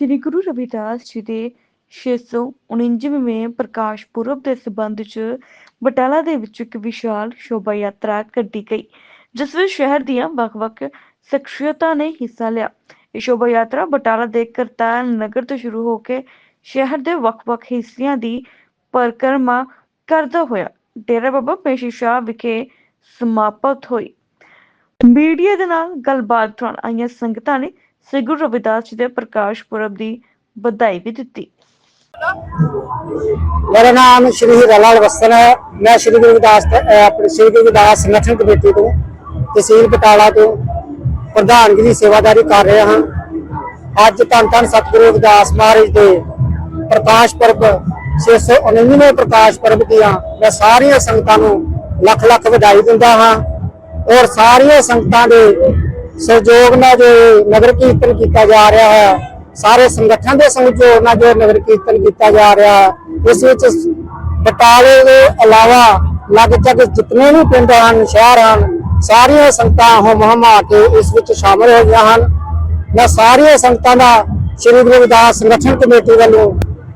ਸ੍ਰੀ ਗੁਰੂ ਰਵਿਦਾਸ ਜੀ ਦੇ 649ਵੇਂ ਪ੍ਰਕਾਸ਼ ਪੁਰਬ ਦੇ ਸਬੰਧ 'ਚ ਬਟਾਲਾ ਦੇ ਵਿੱਚ ਇੱਕ ਵਿਸ਼ਾਲ ਸ਼ੋਭਾ ਯਾਤਰਾ ਕੱਢੀ ਗਈ, ਜਿਸ ਵਿੱਚ ਸ਼ਹਿਰ ਦੀਆਂ ਵੱਖ-ਵੱਖ ਸ਼ਖਸੀਅਤਾਂ ਨੇ ਹਿੱਸਾ ਲਿਆ। ਇਹ ਸ਼ੋਭਾ ਯਾਤਰਾ ਬਟਾਲਾ ਦੇ ਕਰਤਾਰ ਨਗਰ ਤੋਂ ਸ਼ੁਰੂ ਹੋ ਕੇ ਸ਼ਹਿਰ ਦੇ ਵੱਖ-ਵੱਖ ਹਿੱਸਿਆਂ ਦੀ ਪਰਿਕਰਮਾ ਕਰਦਾ ਹੋਇਆ ਡੇਰਾ ਬਾਬਾ ਪੇਸ਼ੀ ਸ਼ਾਹ ਵਿਖੇ ਸਮਾਪਤ ਹੋਈ। ਮੀਡੀਆ ਦੇ ਨਾਲ ਗੱਲਬਾਤ ਦੌਰਾਨ ਆਈਆਂ ਸੰਗਤਾਂ ਨੇ ਸ੍ਰੀ ਗੁਰੂ ਰਵਿਦਾਸ ਜੀ ਦੇ ਪ੍ਰਕਾਸ਼ ਪੁਰਬ ਦੀ ਵਧਾਈ ਵੀ ਦਿੱਤੀ। ਮੇਰਾ ਨਾਮ ਸ਼੍ਰੀ ਹੀਰਾ ਵਸਨ ਹੈ। ਮੈਂ ਸ਼੍ਰੀ ਗੁਰੂ ਰਵਿਦਾਸ ਆਪਣੇ ਸ਼੍ਰੀ ਗੁਰੂ ਰਵਿਦਾਸ ਸੰਗਠਨ ਕਮੇਟੀ ਤੋਂ, ਤਹਿਸੀਲ ਬਟਾਲਾ ਤੋਂ ਪ੍ਰਧਾਨਗੀ ਦੀ ਸੇਵਾਦਾਰੀ ਕਰ ਰਿਹਾ ਹਾਂ। ਅੱਜ ਧੰਨ ਧੰਨ ਸਤਿਗੁਰੂ ਰਵਿਦਾਸ ਮਹਾਰਾਜ ਦੇ ਪ੍ਰਕਾਸ਼ ਪੁਰਬ 619ਵੇਂ ਪ੍ਰਕਾਸ਼ ਪੁਰਬ ਦੀਆਂ ਮੈਂ ਸਾਰੀਆਂ ਸੰਗਤਾਂ ਨੂੰ ਲੱਖ ਲੱਖ ਵਧਾਈ ਦਿੰਦਾ ਹਾਂ। ਔਰ ਸਾਰੀਆਂ ਸੰਗਤਾਂ ਦੇ ਸਹਿਯੋਗ ਨਾਲ ਜੋ ਨਗਰ ਕੀਰਤਨ ਕੀਤਾ ਜਾ ਰਿਹਾ ਹੈ, ਸਾਰੇ ਸੰਗਠਨ ਦੇ ਸਹਿਯੋਗ ਨਾਲ ਜੋ ਨਗਰ ਕੀਰਤਨ ਕੀਤਾ ਜਾ ਰਿਹਾ ਹੈ ਇਸ ਵਿੱਚ ਬਟਾਲੇ ਦੇ ਇਲਾਵਾ ਲਗਭਗ ਜਿਤਨੇ ਵੀ ਪਿੰਡ ਹਨ, ਸ਼ਹਿਰ ਹਨ, ਸਾਰੀਆਂ ਸੰਗਤਾਂ ਹਮ ਹਮ ਕੇ ਇਸ ਵਿੱਚ ਸ਼ਾਮਲ ਹੋ ਗਈਆਂ ਹਨ। ਮੈਂ ਸਾਰੀਆਂ ਸੰਗਤਾਂ ਦਾ ਸ਼੍ਰੀ ਗੁਰੂ ਰਵਿਦਾਸ ਸੰਗਠਨ ਕਮੇਟੀ ਵੱਲੋਂ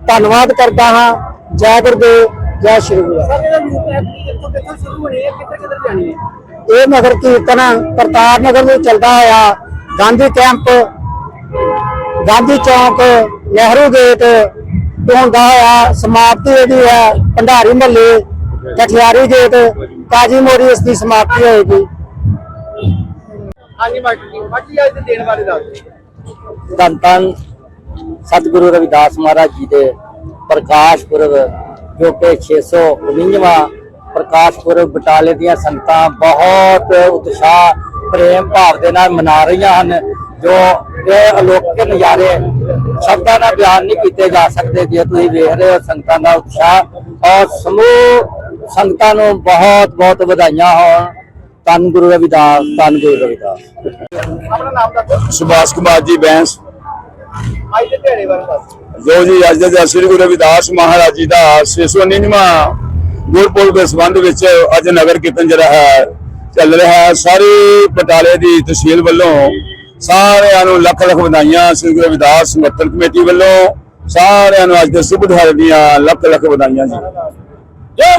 ਧੰਨਵਾਦ ਕਰਦਾ ਹਾਂ। ਜੈ ਗੁਰਦੇਵ, ਜੈ ਸ਼੍ਰੀ ਗੁਰੂ। ਇਹ ਨਗਰ ਕੀਰਤਨ ਕਰਤਾਰ ਨਗਰ ਨੂੰ ਚੱਲਦਾ ਹੋਇਆ ਗਾਂਧੀ ਕੈਂਪ ਗਾਂਧੀ ਚੌਕ ਨਹਿਰੂ ਗੇਟ ਤੋਂ ਹੁੰਦਾ ਹੋਇਆ ਸਮਾਪਤੀ ਇਹਦੀ ਹੈ ਭੰਡਾਰੀ ਮਹੱਲੇ ਕਠਿਆਰੀ ਗੇਟ ਕਾਜੀ ਮੋਰੀ ਇਸ ਦੀ ਸਮਾਪਤੀ ਹੋਏਗੀ। ਹਾਂਜੀ ਮਾਸਟਰ ਜੀ ਮਾਸਟਰ ਜੀ ਅੱਜ ਦੇ ਦਿਨ ਬਾਰੇ ਦੱਸ ਦਿਓ। ਧੰਨ ਧੰਨ ਸਤਿਗੁਰੂ ਰਵਿਦਾਸ ਮਹਾਰਾਜ ਜੀ ਦੇ ਪ੍ਰਕਾਸ਼ ਪੁਰਬ ਜੋ ਕਿ 619ਵਾਂ ਪ੍ਰਕਾਸ਼ ਪੁਰਬ ਬਟਾਲੇ ਦੀਆਂ ਸੰਗਤਾਂ ਬਹੁਤ ਉਤਸ਼ਾਹ ਪ੍ਰੇਮ ਭਾਵ ਦੇ ਨਾਲ ਮਨਾ ਰਹੀਆਂ ਹਨ ਜੋ ਇਹ ਅਲੌਕਿਕ ਨਜ਼ਾਰੇ ਸ਼ਬਦਾਂ ਨਾਲ ਬਿਆਨ ਨਹੀਂ ਕੀਤੇ ਜਾ ਸਕਦੇ ਜੇ ਤੁਸੀਂ ਵੇਖ ਰਹੇ ਹੋ ਸੰਗਤਾਂ ਦਾ ਉਤਸ਼ਾਹ ਔਰ ਸਮੂਹ ਸੰਗਤਾਂ ਨੂੰ ਬਹੁਤ ਬਹੁਤ ਵਧਾਈਆਂ ਹੋਣ। ਧੰਨ ਗੁਰੂ ਰਵਿਦਾਸ ਧੰਨ ਗੁਰੂ ਰਵਿਦਾਸ। ਸੁਭਾਸ਼ ਕੁਮਾਰ ਜੀ ਬੈਂਸ। ਅੱਜ ਦੇ ਦਿਹਾੜੇ ਬਾਰੇ ਦੱਸ ਜੋ ਜੀ ਅੱਜ ਦੇ ਸ੍ਰੀ ਗੁਰੂ ਰਵਿਦਾਸ ਮਹਾਰਾਜ ਜੀ ਦਾ 619ਵਾਂ ਗੁਰਪੁਰਬ ਦੇ ਸੰਬੰਧ ਵਿੱਚ ਅੱਜ ਨਗਰ ਕੀਰਤਨ ਜਿਹੜਾ ਹੈ, ਚੱਲ ਰਿਹਾ ਹੈ। ਸਾਰੇ ਬਟਾਲੇ ਦੀ ਤਹਿਸੀਲ ਵੱਲੋਂ ਸਾਰਿਆਂ ਨੂੰ ਲੱਖ ਲੱਖ ਵਧਾਈਆਂ। ਸ੍ਰੀ ਗੁਰੂ ਰਵਿਦਾਸ ਸਮਰਥਨ ਕਮੇਟੀ ਵੱਲੋਂ ਸਾਰਿਆਂ ਨੂੰ ਅੱਜ ਦੇ ਸ਼ੁਭ ਦਿਹਾੜੇ ਦੀਆਂ ਲੱਖ ਲੱਖ ਵਧਾਈਆਂ ਜੀ।